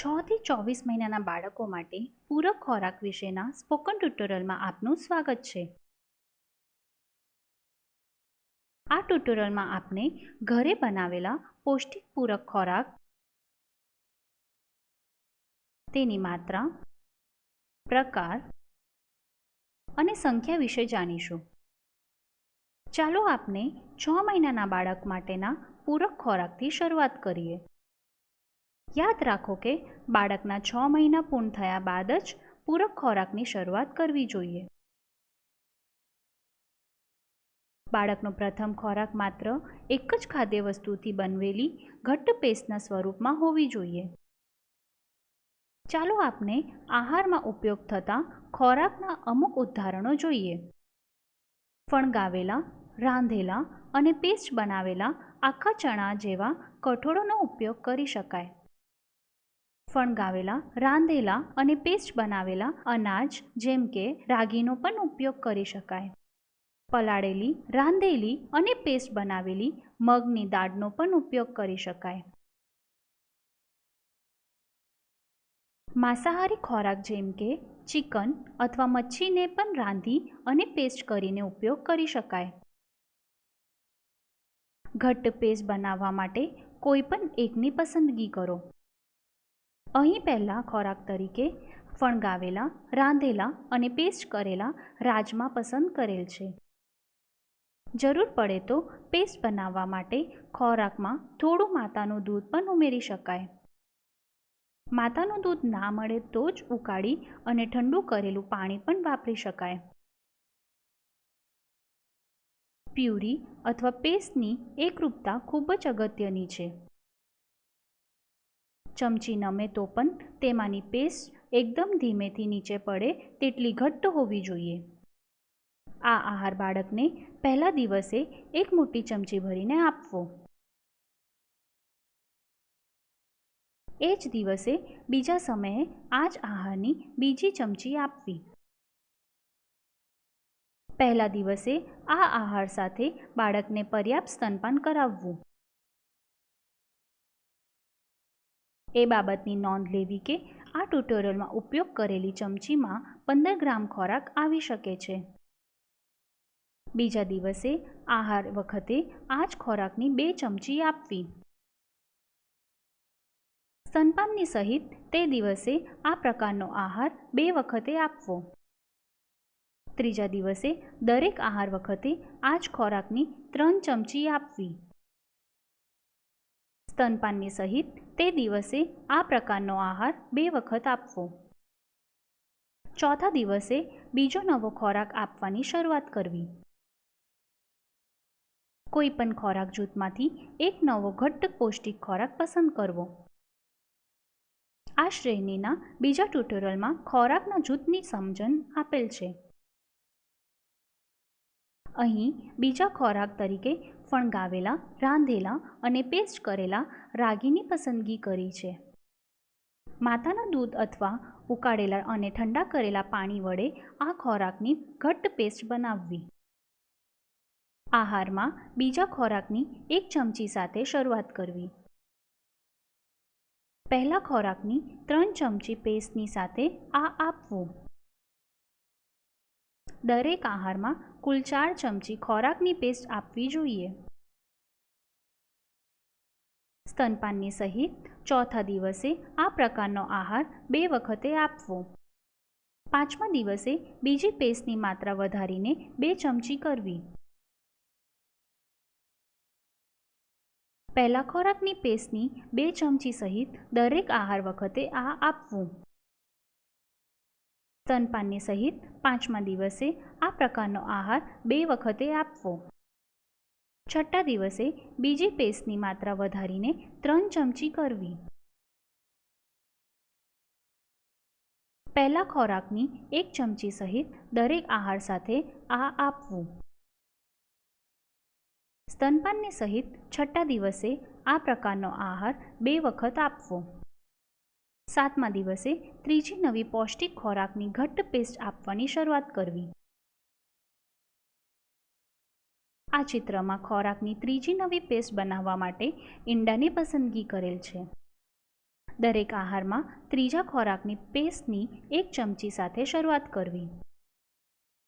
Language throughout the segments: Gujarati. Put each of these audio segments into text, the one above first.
છથી ચોવીસ મહિનાના બાળકો માટે પૂરક ખોરાક વિશેના સ્પોકન ટ્યુટોરિયલમાં આપનું સ્વાગત છે. આ ટ્યુટોરિયલમાં આપણે ઘરે બનાવેલા પૌષ્ટિક પૂરક ખોરાક, તેની માત્રા, પ્રકાર અને સંખ્યા વિશે જાણીશું. ચાલો આપણે છ મહિનાના બાળક માટેના પૂરક ખોરાકથી શરૂઆત કરીએ. યાદ રાખો કે બાળકના છ મહિના પૂર્ણ થયા બાદ જ પૂરક ખોરાકની શરૂઆત કરવી જોઈએ. બાળકનો પ્રથમ ખોરાક માત્ર એક જ ખાદ્ય વસ્તુથી બનવેલી ઘટ્ટ પેસ્ટના સ્વરૂપમાં હોવી જોઈએ. ચાલો આપણે આહારમાં ઉપયોગ થતા ખોરાકના અમુક ઉદાહરણો જોઈએ. ફણગાવેલા, રાંધેલા અને પેસ્ટ બનાવેલા આખા ચણા જેવા કઠોળોનો ઉપયોગ કરી શકાય. ફણગાવેલા, રાંધેલા અને પેસ્ટ બનાવેલા અનાજ જેમ કે રાગીનો પણ ઉપયોગ કરી શકાય. પલાળેલી, રાંધેલી અને પેસ્ટ બનાવેલી મગની દાળનો પણ ઉપયોગ કરી શકાય. માંસાહારી ખોરાક જેમ કે ચિકન અથવા મચ્છીને પણ રાંધી અને પેસ્ટ કરીને ઉપયોગ કરી શકાય. ઘટ્ટ પેસ્ટ બનાવવા માટે કોઈ પણ એકની પસંદગી કરો. અહીં પહેલાં ખોરાક તરીકે ફણગાવેલા, રાંધેલા અને પેસ્ટ કરેલા રાજમા પસંદ કરેલ છે. જરૂર પડે તો પેસ્ટ બનાવવા માટે ખોરાકમાં થોડું માતાનું દૂધ પણ ઉમેરી શકાય. માતાનું દૂધ ના મળે તો જ ઉકાળી અને ઠંડુ કરેલું પાણી પણ વાપરી શકાય. પ્યુરી અથવા પેસ્ટની એકરૂપતા ખૂબ જ અગત્યની છે. ચમચી નમે તો પણ તેમાંની પેસ્ટ એકદમ ધીમેથી નીચે પડે તેટલી ઘટ્ટ હોવી જોઈએ. આ આહાર બાળકને પહેલા દિવસે એક મોટી ચમચી ભરીને આપવો. એ જ દિવસે બીજા સમયે આ જ આહારની બીજી ચમચી આપવી. પહેલા દિવસે આ આહાર સાથે બાળકને પર્યાપ્ત સ્તનપાન કરાવવું. એ બાબતની નોંધ લેવી કે આ ટ્યુટોરિયલમાં ઉપયોગ કરેલી ચમચીમાં પંદર ગ્રામ ખોરાક આવી શકે છે. બીજા દિવસે આહાર વખતે આ જ ખોરાકની બે ચમચી આપવી. સ્તનપાનની સહિત તે દિવસે આ પ્રકારનો આહાર બે વખતે આપવો. ત્રીજા દિવસે દરેક આહાર વખતે આ જ ખોરાકની ત્રણ ચમચી આપવી. સ્તનપાનની સહિત તે દિવસે આ પ્રકારનો આહાર બે વખત આપવો. ચોથા દિવસે બીજો નવો ખોરાક આપવાની શરૂઆત કરવી. કોઈ પણ ખોરાક જૂથમાંથી એક નવો ઘટ્ટ પૌષ્ટિક ખોરાક પસંદ કરવો. આ શ્રેણીના બીજા ટ્યુટોરિયલમાં ખોરાકના જૂથની સમજણ આપેલ છે. અહીં બીજા ખોરાક તરીકે ફણગાવેલા, રાંધેલા અને પેસ્ટ કરેલા રાગીની પસંદગી કરી છે. માતાના દૂધ અથવા ઉકાળેલા અને ઠંડા કરેલા પાણી વડે આ ખોરાકની ઘટ્ટ પેસ્ટ બનાવવી. આહારમાં બીજા ખોરાકની એક ચમચી સાથે શરૂઆત કરવી. પહેલા ખોરાકની ત્રણ ચમચી પેસ્ટની સાથે આ આપવું. દરેક આહારમાં કુલ ચાર ચમચી ખોરાકની પેસ્ટ આપવી જોઈએ. સ્તનપાનની સહિત ચોથા દિવસે આ પ્રકારનો આહાર બે વખતે આપવો. પાંચમા દિવસે બીજી પેસ્ટની માત્રા વધારીને બે ચમચી કરવી. પહેલા ખોરાકની પેસ્ટની બે ચમચી સહિત દરેક આહાર વખતે આ આપવું. સ્તનપાનની સહિત પાંચમા દિવસે આ પ્રકારનો આહાર બે વખતે આપવો. છઠ્ઠા દિવસે બીજી પેસ્ટની માત્રા વધારીને ત્રણ ચમચી કરવી. પહેલા ખોરાકની એક ચમચી સહિત દરેક આહાર સાથે આ આપવું. સ્તનપાનની સહિત છઠ્ઠા દિવસે આ પ્રકારનો આહાર બે વખત આપવો. સાતમા દિવસે ત્રીજી નવી પૌષ્ટિક ખોરાકની ઘટ્ટ પેસ્ટ આપવાની શરૂઆત કરવી. આ ચિત્રમાં ખોરાકની ત્રીજી નવી પેસ્ટ બનાવવા માટે ઈંડાની પસંદગી કરેલ છે. દરેક આહારમાં ત્રીજા ખોરાકની પેસ્ટની એક ચમચી સાથે શરૂઆત કરવી.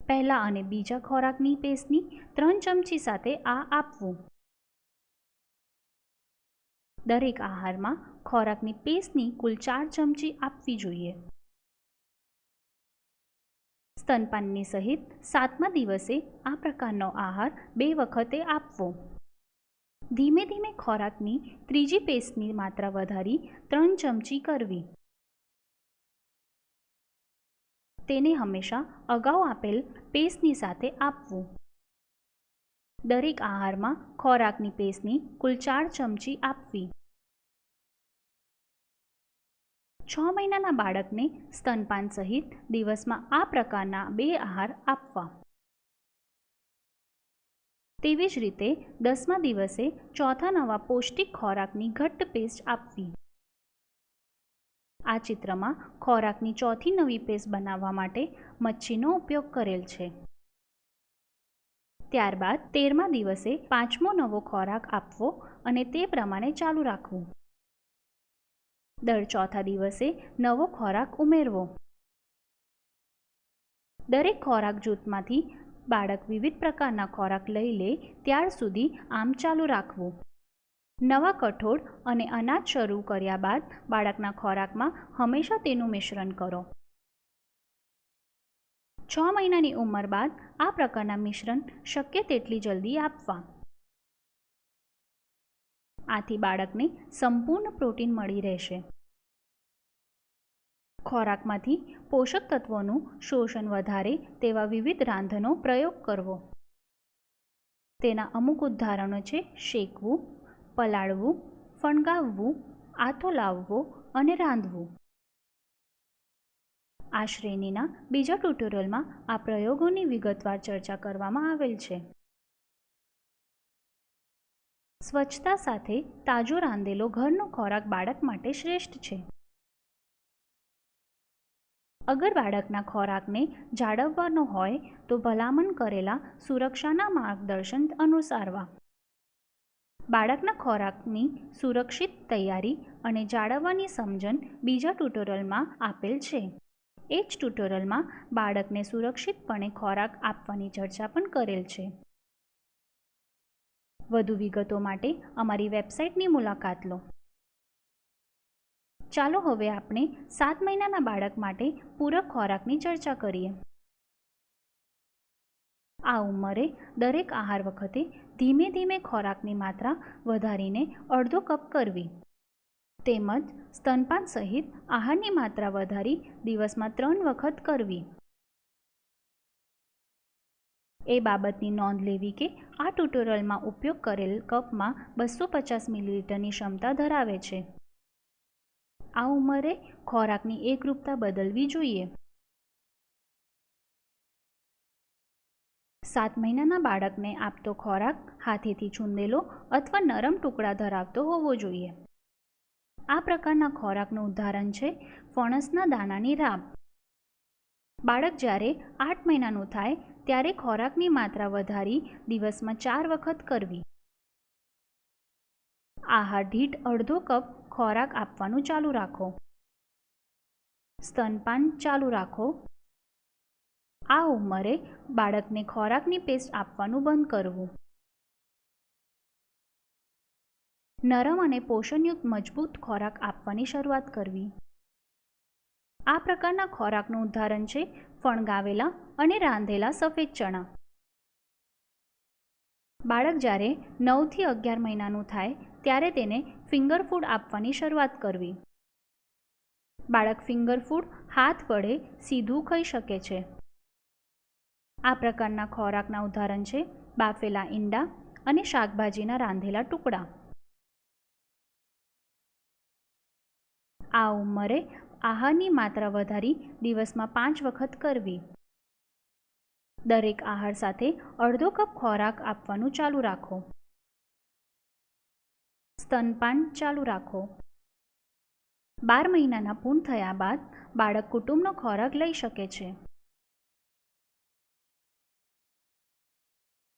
પહેલા અને બીજા ખોરાકની પેસ્ટની ત્રણ ચમચી સાથે આ આપવું. દરેક આહારમાં ખોરાકની પેસ્ટની કુલ ચાર ચમચી આપવી જોઈએ. સ્તનપાનની સહિત સાતમા દિવસે આ પ્રકારનો આહાર બે વખતે આપવો. ધીમે ધીમે ખોરાકની ત્રીજી પેસ્ટની માત્રા વધારી ત્રણ ચમચી કરવી. તેને હંમેશા અગાઉ આપેલ પેસ્ટની સાથે આપવું. દરેક આહારમાં ખોરાકની પેસ્ટની કુલ ચાર ચમચી આપવી. છ મહિનાના બાળકને સ્તનપાન સહિત દિવસમાં આ પ્રકારના બે આહાર આપવા. તેવી જ રીતે દસમા દિવસે ચોથા નવા પૌષ્ટિક ખોરાકની ઘટ્ટ પેસ્ટ આપવી. આ ચિત્રમાં ખોરાકની ચોથી નવી પેસ્ટ બનાવવા માટે મચ્છીનો ઉપયોગ કરેલ છે. ત્યારબાદ તેરમા દિવસે પાંચમો નવો ખોરાક આપવો અને તે પ્રમાણે ચાલુ રાખવું. દર ચોથા દિવસે નવો ખોરાક ઉમેરવો. દરેક ખોરાક જૂથમાંથી બાળક વિવિધ પ્રકારના ખોરાક લઈ લે ત્યાર સુધી આમ ચાલુ રાખવું. નવા કઠોળ અને અનાજ શરૂ કર્યા બાદ બાળકના ખોરાકમાં હંમેશા તેનું મિશ્રણ કરો. છ મહિનાની ઉંમર બાદ આ પ્રકારના મિશ્રણ શક્ય તેટલી જલ્દી આપવા. આથી બાળકને સંપૂર્ણ પ્રોટીન મળી રહેશે. ખોરાકમાંથી પોષક તત્વોનું શોષણ વધારે તેવા વિવિધ રાંધનો પ્રયોગ કરવો. તેના અમુક ઉદાહરણો છે શેકવું, પલાળવું, ફણગાવવું, આથો લાવવો અને રાંધવું. આ શ્રેણીના બીજા ટ્યુટોરિયલમાં આ પ્રયોગોની વિગતવાર ચર્ચા કરવામાં આવેલ છે. સ્વચ્છતા સાથે તાજો રાંધેલો ઘરનો ખોરાક બાળક માટે શ્રેષ્ઠ છે. અગર બાળકના ખોરાકને જાળવવાનો હોય, તો ભલામણ કરેલા સુરક્ષાના માર્ગદર્શન અનુસારવા. બાળકના ખોરાકની સુરક્ષિત તૈયારી અને જાળવવાની સમજણ બીજા ટ્યુટોરિયલમાં આપેલ છે. એ જ ટ્યુટોરિયલમાં બાળકને સુરક્ષિતપણે ખોરાક આપવાની ચર્ચા પણ કરેલ છે. વધુ વિગતો માટે અમારી વેબસાઇટની મુલાકાત લો. ચાલો હવે આપણે સાત મહિનાના બાળક માટે પૂરક ખોરાકની ચર્ચા કરીએ. આ ઉંમરે દરેક આહાર વખતે ધીમે ધીમે ખોરાકની માત્રા વધારીને અડધો કપ કરવી. તેમજ સ્તનપાન સહિત આહારની માત્રા વધારી દિવસમાં ત્રણ વખત કરવી. એ બાબતની નોંધ લેવી કે આ ટ્યુટોરિયલમાં ઉપયોગ કરેલ કપમાં બસો પચાસ મિલીલીટરની ક્ષમતા ધરાવે છે. આ ઉંમરે ખોરાકની એકરૂપતા બદલવી જોઈએ. સાત મહિનાના બાળકને આપતો ખોરાક હાથેથી છૂંદેલો અથવા નરમ ટુકડા ધરાવતો હોવો જોઈએ. આ પ્રકારના ખોરાકનું ઉદાહરણ છે ફણસના દાણાની રાબ. બાળક જ્યારે આઠ મહિનાનું થાય, ત્યારે ખોરાકની માત્રા વધારી દિવસમાં ચાર વખત કરવી. આહાર દીઠ અડધો કપ ખોરાક આપવાનું ચાલુ રાખો. સ્તનપાન ચાલુ રાખો. આ ઉંમરે બાળકને ખોરાકની પેસ્ટ આપવાનું બંધ કરવું. નરમ અને પોષણયુક્ત મજબૂત ખોરાક આપવાની શરૂઆત કરવી. આ પ્રકારના ખોરાકનું ઉદાહરણ છે ફણગાવેલા અને રાંધેલા સફેદ ચણા. બાળક જ્યારે નવથી અગિયાર મહિનાનું થાય ત્યારે તેને ફિંગર ફૂડ આપવાની શરૂઆત કરવી. બાળક ફિંગર ફૂડ હાથ વડે સીધું ખાઈ શકે છે. આ પ્રકારના ખોરાકના ઉદાહરણ છે બાફેલા ઈંડા અને શાકભાજીના રાંધેલા ટુકડા. આ ઉંમરે આહારની માત્રા વધારી દિવસમાં પાંચ વખત કરવી. દરેક આહાર સાથે અડધો કપ ખોરાક આપવાનું ચાલુ રાખો. સ્તનપાન ચાલુ રાખો. બાર મહિનાના પૂર્ણ થયા બાદ બાળક કુટુંબનો ખોરાક લઈ શકે છે.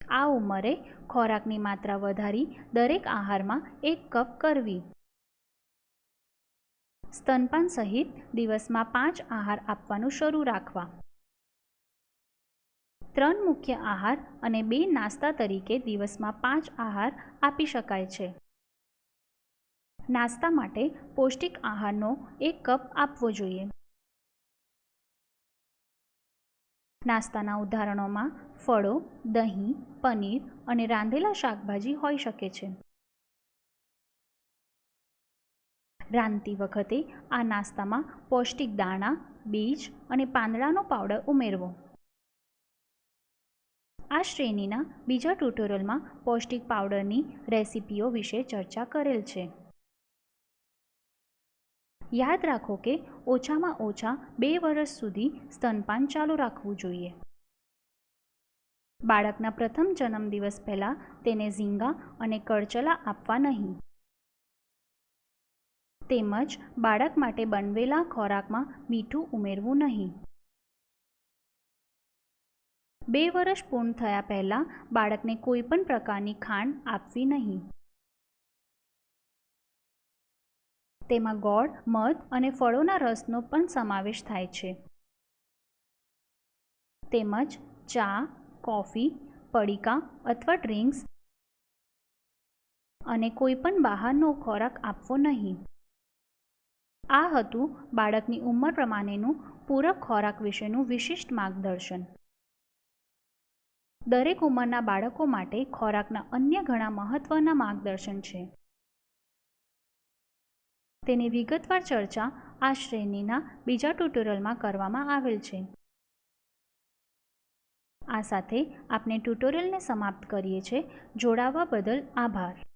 આ ઉંમરે ખોરાકની માત્રા વધારી દરેક આહારમાં એક કપ કરવી. સ્તનપાન સહિત દિવસમાં પાંચ આહાર આપવાનું શરૂ રાખવા. ત્રણ મુખ્ય આહાર અને બે નાસ્તા તરીકે દિવસમાં પાંચ આહાર આપી શકાય છે. નાસ્તા માટે પૌષ્ટિક આહારનો એક કપ આપવો જોઈએ. નાસ્તાના ઉદાહરણોમાં ફળો, દહીં, પનીર અને રાંધેલા શાકભાજી હોઈ શકે છે. રાંધતી વખતે આ નાસ્તામાં પૌષ્ટિક દાણા, બીજ અને પાંદડાનો પાવડર ઉમેરવો. આ શ્રેણીના બીજા ટ્યુટોરિયલમાં પૌષ્ટિક પાવડરની રેસિપીઓ વિશે ચર્ચા કરેલ છે. યાદ રાખો કે ઓછામાં ઓછા બે વર્ષ સુધી સ્તનપાન ચાલુ રાખવું જોઈએ. બાળકના પ્રથમ જન્મદિવસ પહેલાં તેને ઝીંગા અને કરચલા આપવા નહીં. તેમજ બાળક માટે બનવેલા ખોરાકમાં મીઠું ઉમેરવું નહીં. બે વર્ષ પૂર્ણ થયા પહેલાં બાળકને કોઈપણ પ્રકારની ખાંડ આપવી નહીં. તેમાં ગોળ, મધ અને ફળોના રસનો પણ સમાવેશ થાય છે. તેમજ ચા, કોફી, પડીકા અથવા ડ્રિંક્સ અને કોઈપણ બહારનો ખોરાક આપવો નહીં. આ હતું બાળકની ઉંમર પ્રમાણેનું પૂરક ખોરાક વિશેનું વિશિષ્ટ માર્ગદર્શન. દરેક ઉંમરના બાળકો માટે ખોરાકના અન્ય ઘણા મહત્ત્વના માર્ગદર્શન છે. તેની વિગતવાર ચર્ચા આ શ્રેણીના બીજા ટ્યુટોરિયલમાં કરવામાં આવેલ છે. આ સાથે આપણે ટ્યુટોરિયલને સમાપ્ત કરીએ છીએ. જોડાવા બદલ આભાર.